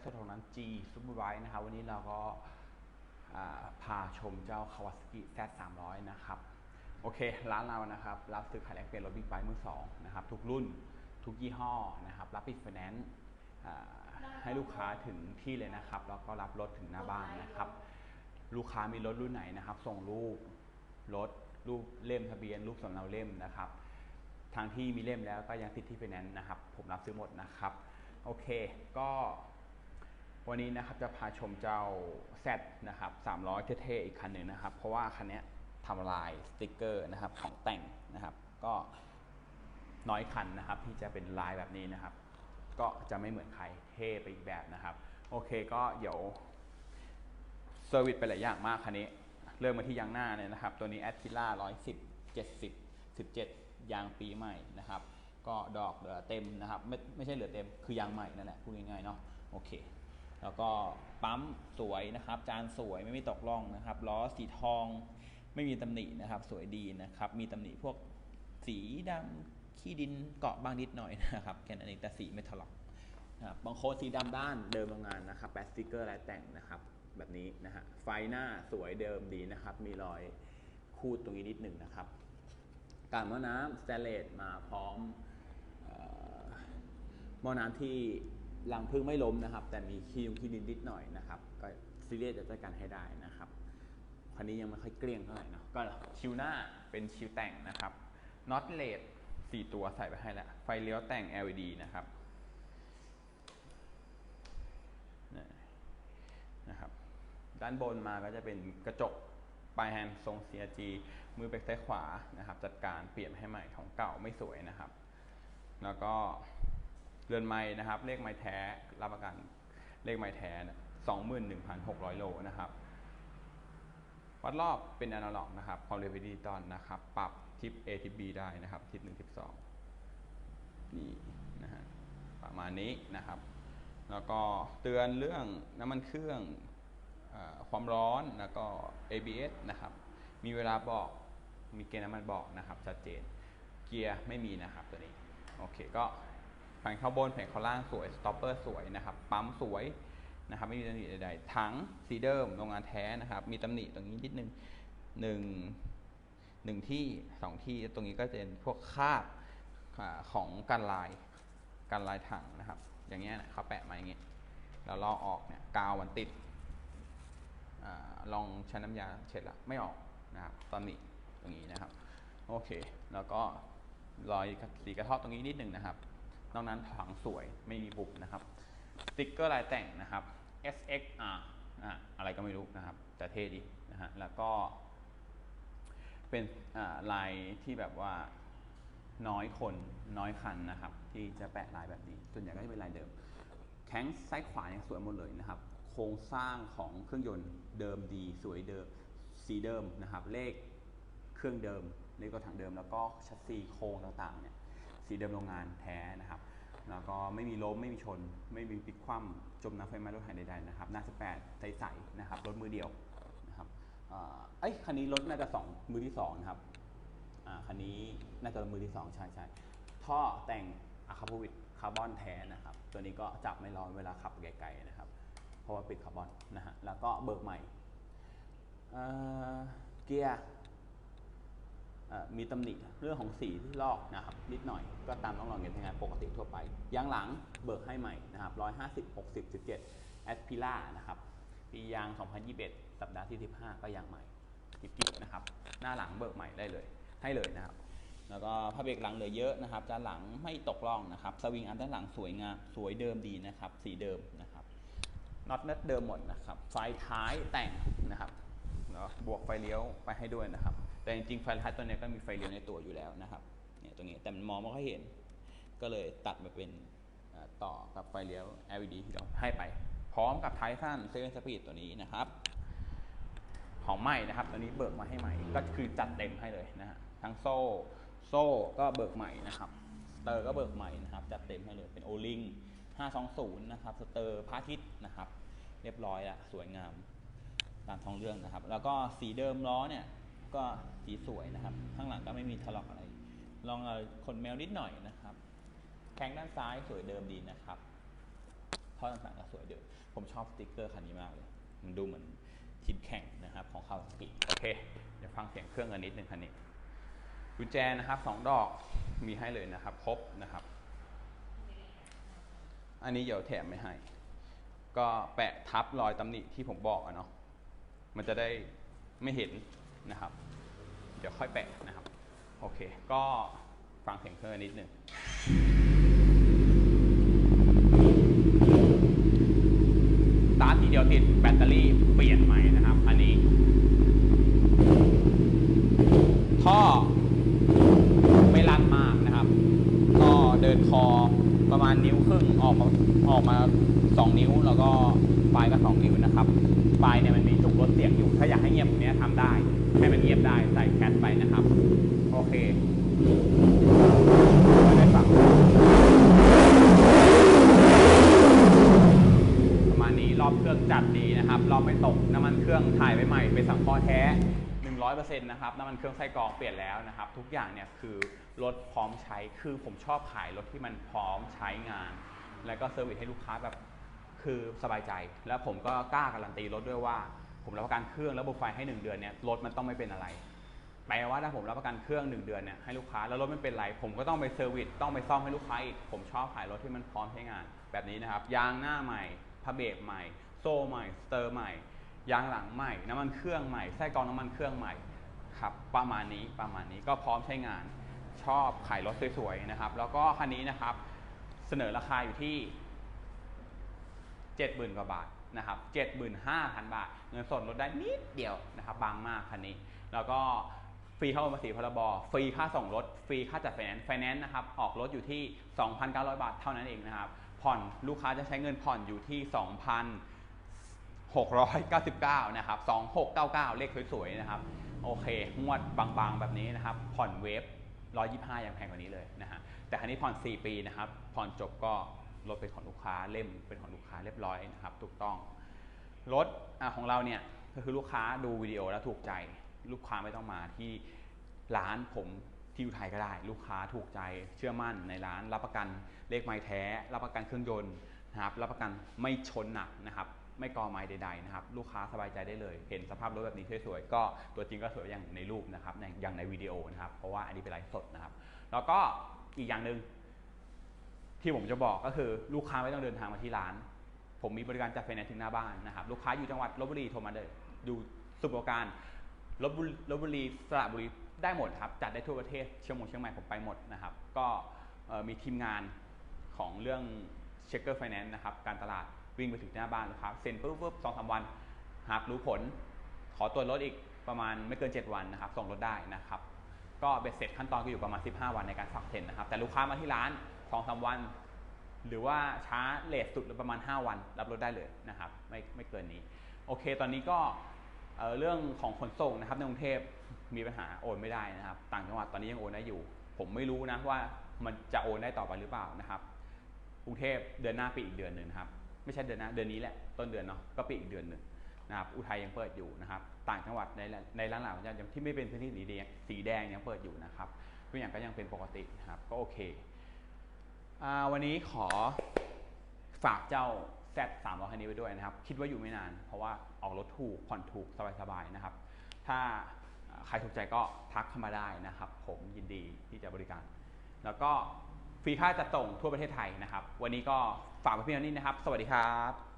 ฟ์สดของนั้น G Super Bike นะครับวันนี้เราก็อ่าพาชมเจ้า Kawasaki Z 3 0 0 นะครับ โอเค ร้านเรานะครับ รับซื้อขายแลกเปลี่ยนรถบิ๊กไบค์มือสองนะครับ ทุกรุ่นทุกยี่ห้อนะครับ รับปิดไฟแนนซ์อ่าให้ลูกค้าถึงที่เลยนะครับ แล้วก็รับรถถึงหน้าบ้านนะครับ ลูกค้ามีรถรุ่นไหนนะครับ ส่งรูปรถรูปเล่มทะเบียน รูปสำเนาเล่มนะครับทางที่มีเล่มแล้วก็ยังติดที่ไฟแนนซ์นะครับ ผมรับซื้อหมดนะครับ โอเค ก็ วันนี้นะครับจะพาชมเจ้า Z นะครับ300 เท่ๆอีกคันหนึ่งนะครับ เพราะว่าคันนี้ทำลายสติกเกอร์นะครับของแต่งนะครับ ก็น้อยคันนะครับ ที่จะเป็นลายแบบนี้นะครับ ก็จะไม่เหมือนใครเท่ไปอีกแบบนะครับ โอเคก็เดี๋ยวเซอร์วิสไปหลายอย่างมากคันนี้ เริ่มมาที่ยางหน้าเนี่ยนะครับ ตัวนี้แอ t ทิล่า110 70 17 ยางปีใหม่นะครับ ก็ดอกเหลือเต็มนะครับ ไม่ไม่ใช่เหลือเต็มคือยางใหม่นั่นแหละพูดง่ายๆเนาะโอเค แล้วก็ปั๊มสวยนะครับ จานสวยไม่มีตกร่องนะครับล้อสีทองไม่มีตำหนินะครับ สวยดีนะครับ มีตำหนิพวกสีดำขี้ดินเกาะบ้างนิดหน่อยนะครับแค่นั้นเองแต่สีไม่ถลอกนะครับบางโคนสีดำด้านเดิมโรงงานนะครับแปสติกเกอร์ลายแต่งนะครับ แบบนี้นะฮะไฟหน้าสวยเดิมดีนะครับ มีรอยคูดตรงนี้นิดหนึ่งนะครับการหม้อน้ำสแตเลสมาพร้อมออหม้อน้ำที่ รังพึ่งไม่ล้มนะครับ แต่มีขี้ยุงขี้ดินนิดหน่อยนะครับ ก็ซีเรียสจะจัดการให้ได้นะครับคันนี้ยังไม่ค่อยเกลี้ยงเท่าไหร่เนาะก็ชิวหน้าเป็นชิวแต่งนะครับน็อตเลดสี่ตัวใส่ไปให้แล้ว ไฟเลี้ยวแต่ง LED นะครับนะครับ ด้านบนมาก็จะเป็นกระจกปลายแฮนด์ทรง CRG มือเบรกซ้ายขวานะครับ จัดการเปลี่ยนให้ใหม่ของเก่าไม่สวยนะครับ แล้วก็ เรือนไม้นะครับ เลขไม้แท้รับประกันเลขไม้แท้สองหมื่นหนึ่งพันหกร้อยโลนะครับวัดรอบเป็นอนาล็อกนะครับความเร็วเป็นดิจิตอลนะครับ ปรับทิป A ทิป B ได้นะครับทิปหนึ่งทิปสองนี่นะฮะประมาณนี้นะครับ แล้วก็เตือนเรื่องน้ำมันเครื่องอความร้อนแล้วก็ ABS นะครับมีเวลาบอกมีเกณฑ์น้ำมันบอกนะครับชัดเจนเกียร์ไม่มีนะครับตัวนี้ โอเคก็ แผงข้างบนแผงข้างล่างสวยสต็อปเปอร์สวยนะครับปั๊มสวยนะครับไม่มีตำหนิใดๆถังสีเดิมโรงงานแท้นะครับ มีตำหนิตรงนี้นิดนึงหนึ่งหนึ่งที่สองที่ตรงนี้ก็จะเป็นพวกคาบของกันลายกันลายถังนะครับ อย่างเงี้ยนะเขาแปะมาอย่างเงี้ยแล้วลอกออกเนี่ยกาวมันติดอลองใช้น้ำยาเช็ดละไม่ออกนะครับตอนนี้ตรงนี้นะครับ โอเค แล้วก็รอยสีกระเทาะตรงนี้นิดนึงนะครับ นอกนั้นถังสวยไม่มีบุบนะครับสติ๊กเกอร์ลายแต่งนะครับ SXR อะอะไรก็ไม่รู้นะครับ แต่เท่ดีนะฮะแล้วก็เป็นลายที่แบบว่าน้อยคนน้อยคันนะครับ ที่จะแปะลายแบบนี้ส่วนใหญ่ก็จะเป็นลายเดิม แข้งซ้ายขวายังสวยหมดเลยนะครับ โครงสร้างของเครื่องยนต์เดิมดี สวยเดิมสีเดิมนะครับ เลขเครื่องเดิมเลขก็ถังเดิม แล้วก็ชัสซีโครงต่างๆเนี่ย สีเดิมโรงงานแท้นะครับแล้วก็ไม่มีล้มไม่มีชน ไม่มีพลิกคว่ำจมน้ำไฟไหม้รถหายใดๆนะครับหน้า 18 ใสๆนะครับรถมือเดียวนะครับเอ้ยคันนี้รถน่าจะสองมือที่สองนะครับคันนี้น่าจะมือที่สองใช่ใช่ท่อแต่งอะคาโพวิดคาร์บอนแท้นะครับ ตัวนี้ก็จับไม่ร้อนเวลาขับไกลๆนะครับ เพราะว่าป็นคาร์บอนนะฮะแล้วก็เบิกใหม่เกียร์ มีตำหนิเรื่องของสีที่ลอกนะครับนิดหน่อยก็ตามต้องรองเงินทำงานปกติทั่วไปยางหลังเบิกให้ใหม่นะครับ150 60 17แอสพิล่านะครับปียาง 2021 สัปดาห์ที่ 15 ก็ยางใหม่กิบๆนะครับหน้าหลังเบิกใหม่ได้เลย ให้เลยนะครับ แล้วก็ผ้าเบรกหลังเหลือเยอะนะครับด้านหลังไม่ตกร่องนะครับสวิงอันด้านหลังสวยงามสวยเดิมดีนะครับสีเดิมนะครับน็อตเน็ตเดิมหมดนะครับไฟท้ายแต่งนะครับบวกไฟเลี้ยวไปให้ด้วยนะครับ แต่จริงๆไฟท้ายตัวนี้ก็มีไฟเลี้ยวในตัวอยู่แล้วนะครับเนี่ยตรงนี้แต่มันมองไม่ค่อยเห็น ก็เลยตัดมาเป็นต่อกับไฟเลี้ยว LED ที่เราให้ไป พร้อมกับไท้ายสั้นเซเว่นสปีดตัวนี้นะครับ ของใหม่นะครับ ตัวนี้เบิกมาให้ใหม่ก็คือจัดเต็มให้เลยนะฮะทั้งโซ่ โซ่ก็เบิกใหม่นะครับ สเตอร์ก็เบิกใหม่นะครับ จัดเต็มให้เลยเป็นโอลิง520 นะครับ สเตอร์พาทิตนะครับ เรียบร้อยละสวยงามตามท้องเรื่องนะครับ แล้วก็สีเดิมล้อเนี่ย ก็สีสวยนะครับ ข้างหลังก็ไม่มีทะลอกอะไร ลองเอาขนแมวนิดหน่อยนะครับ แข้งด้านซ้ายสวยเดิมดีนะครับท่อต่างๆก็สวยเดิม ผมชอบสติกเกอร์คันนี้มากเลย มันดูเหมือนทีมแข่งนะครับของคาวสกิโอเค เดี๋ยวฟังเสียงเครื่องกันนิดนึงคันนี้กุญแจนะครับสองดอกมีให้เลยนะครับ ครบนะครับ อันนี้เดี๋ยวแถมไม่ให้ ก็แปะทับรอยตำหนิที่ผมบอกอะเนาะมันจะได้ไม่เห็น นะครับ เดี๋ยวค่อยแปะนะครับ โอเค ก็ฟังเสียงเครื่องกันนิดนึงตาร์ทีเดียวติดแบตเตอรี่เปลี่ยนใหม่นะครับ อันนี้ ท่อไม่ลันมากนะครับ ก็เดินคอประมาณนิ้วครึ่งออกมาออกมา 2 นิ้วแล้วก็ปลายก็ 2 นิ้วนะครับ ปลายเนี่ยมันมีจุกลดเสียงอยู่ ถ้าอยากให้เงียบตรงนี้ทำได้ ให้มันเงียบได้ใส่แคทไปนะครับ โอเคไม่ได้ฟังประมาณนี้รอบเครื่องจัดดีนะครับรอบไม่ตกน้ำมันเครื่องถ่ายไปใหม่เป็นสังเคราะห์แท้100%นะครับน้ำมันเครื่องไส้กรองเปลี่ยนแล้วนะครับ ทุกอย่างเนี่ยคือรถพร้อมใช้คือผมชอบขายรถที่มันพร้อมใช้งาน แล้วก็เซอร์วิสให้ลูกค้าแบบคือสบายใจ แล้วผมก็กล้าการันตีรถด้วยว่า ผมรับประกันเครื่องแล้วระบบไฟให้ 1 เดือนเนี่ยรถมันต้องไม่เป็นอะไรแปลว่าถ้าผมรับประกันเครื่อง 1 เดือนเนี่ยให้ลูกค้าแล้วรถไม่เป็นไร ผมก็ต้องไปเซอร์วิสต้องไปซ่อมให้ลูกค้าอีกผมชอบขายรถที่มันพร้อมใช้งาน แบบนี้นะครับยางหน้าใหม่พระเบรกใหม่ โซ่ใหม่สเตอร์ใหม่ ยางหลังใหม่ น้ำมันเครื่องใหม่ไส้กรองน้ำมันเครื่องใหม่ครับประมาณนี้ประมาณนี้ก็พร้อมใช้งาน ชอบขายรถสวยๆนะครับ แล้วก็คันนี้นะครับเสนอราคาอยู่ที่ 70,000 กว่าบาทนะครับ75,000 บาท เงินสดลดได้นิดเดียวนะครับบางมากคันนี้ แล้วก็ฟรีเข้าภาษีพรบฟรีค่าส่งรถ ฟรีค่าจัดไฟแนนซ์ไฟแนนซ์นะครับออกรถอยู่ที่ 2,900 บาทเท่านั้นเองนะครับผ่อนลูกค้าจะใช้เงินผ่อนอยู่ที่ 2,699 นะครับ 2699 เลขสวยๆนะครับโอเคงวดบางๆแบบนี้นะครับ ผ่อนเวฟ125ยังแพงกว่านี้เลยนะฮะแต่คันนี้ผ่อน 4 ปีนะครับ ผ่อนจบก็ รถเป็นของลูกค้าเล่มเป็นของลูกค้าเรียบร้อยนะครับถูกต้อง รถอของเราเนี่ยก็คือลูกค้าดูวิดีโอแล้วถูกใจ ลูกค้าไม่ต้องมาที่ร้านผมที่อยู่ไทยก็ได้ ลูกค้าถูกใจเชื่อมั่นในร้านรับประกันเลขไม้แท้ รับประกันเครื่องยนต์นะครับรับประกันไม่ชนหนักนะครับไม่กอไม้ใดๆนะครับลูกค้าสบายใจได้เลย เห็นสภาพรถแบบนี้สวยๆก็ตัวจริงก็สวยอย่างในรูปนะครับอย่างในวิดีโอนะครับเพราะว่าอันนี้เป็นไลฟ์สดนะครับ แล้วก็อีกอย่างหนึ่ง ที่ผมจะบอกก็คือลูกค้าไม่ต้องเดินทางมาที่ร้าน ผมมีบริการจัดไฟแนนซ์ถึงหน้าบ้านนะครับ ลูกค้าอยู่จังหวัดลบบุรีโทรมาเลยดูสุประการลบบุรีลบบุรีสระบุรีได้หมดครับ จัดได้ทั่วประเทศเชียงใหม่เชียงใหม่ผมไปหมดนะครับ ก็มีทีมงานของเรื่องเช็คเกอร์ไฟแนนซ์นะครับ การตลาดวิ่งไปถึงหน้าบ้านลูกค้าเซ็นปุ๊บปุ๊บสองสามวัน หากรู้ผล ขอตรวจรถอีกประมาณไม่เกิน 7 วันนะครับ ส่งรถได้นะครับ ก็เบ็ดเสร็จขั้นตอนก็อยู่ประมาณ 15 วันในการสับเทนนะครับ แต่ลูกค้ามาที่ร้าน สองสามวัน หรือว่าช้าเลทสุดประมาณ 5 วัน รับรถได้เลยนะครับไม่ไม่เกินนี้ โอเค ตอนนี้ก็เเรื่องของขนส่งนะครับในกรุงเทพมีปัญหาโอนไม่ได้นะครับ ต่างจังหวัดตอนนี้ยังโอนได้อยู่ ผมไม่รู้นะว่ามันจะโอนได้ต่อไปหรือเปล่านะครับกรุงเทพเดือนหน้าปีอีกเดือนหนึ่งครับไม่ใช่เดือนหน้าเดือนนี้แหละต้นเดือนเนาะก็ปีอีกเดือนหนึ่งนะครับอุทัยยังเปิดอยู่นะครับต่างจังหวัดในในร้านหลังที่ไม่เป็นพื้นที่สีแดงสีแดงยังเปิดอยู่นะครับทุกอย่างก็ยังเป็นปกตินะครับก็โอเค วันนี้ขอฝากเจ้า Z 3 0 0คันนี้ไว้ด้วยนะครับ คิดว่าอยู่ไม่นาน เพราะว่าออกรถถูก ผ่อนถูก สบายๆนะครับ ถ้าใครถูกใจก็ทักเข้ามาได้นะครับ ผมยินดีที่จะบริการ แล้วก็ฟรีค่าจัดส่งทั่วประเทศไทยนะครับ วันนี้ก็ฝากไว้เพียงนี้นะครับ สวัสดีครับ